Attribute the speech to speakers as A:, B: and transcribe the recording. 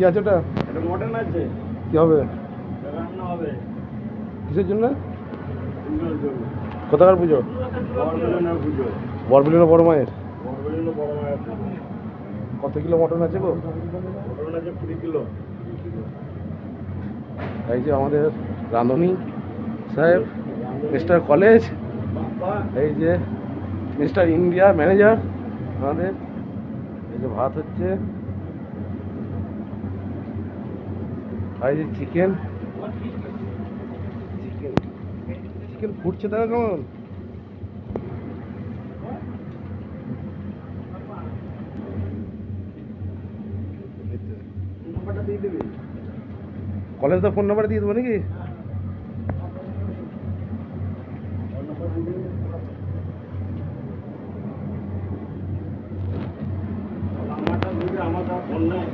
A: কি আছে ওটা?
B: এটা মটন আছে।
A: কি হবে?
B: রান্না হবে।
A: কিসের জন্য? কোথাকার পুজো?
B: পুজো।
A: বরবিলের বড় মায়ের?
B: বড় মায়ের
A: কত কিলো মটন আছে গো?
B: মটন আছে কুড়ি কিলো।
A: এই যে আমাদের রাঁধুনি সাহেব মিস্টার কলেজ এই যে মিস্টার ইন্ডিয়া ম্যানেজার আমাদের। এই যে ভাত হচ্ছে। আর চিকেন চিকেন চিকেন ফুটছে দাদা কেমন? কলেজ ফোন নাম্বার দিয়ে দেবো নাকি?
B: আমার ফোন নাই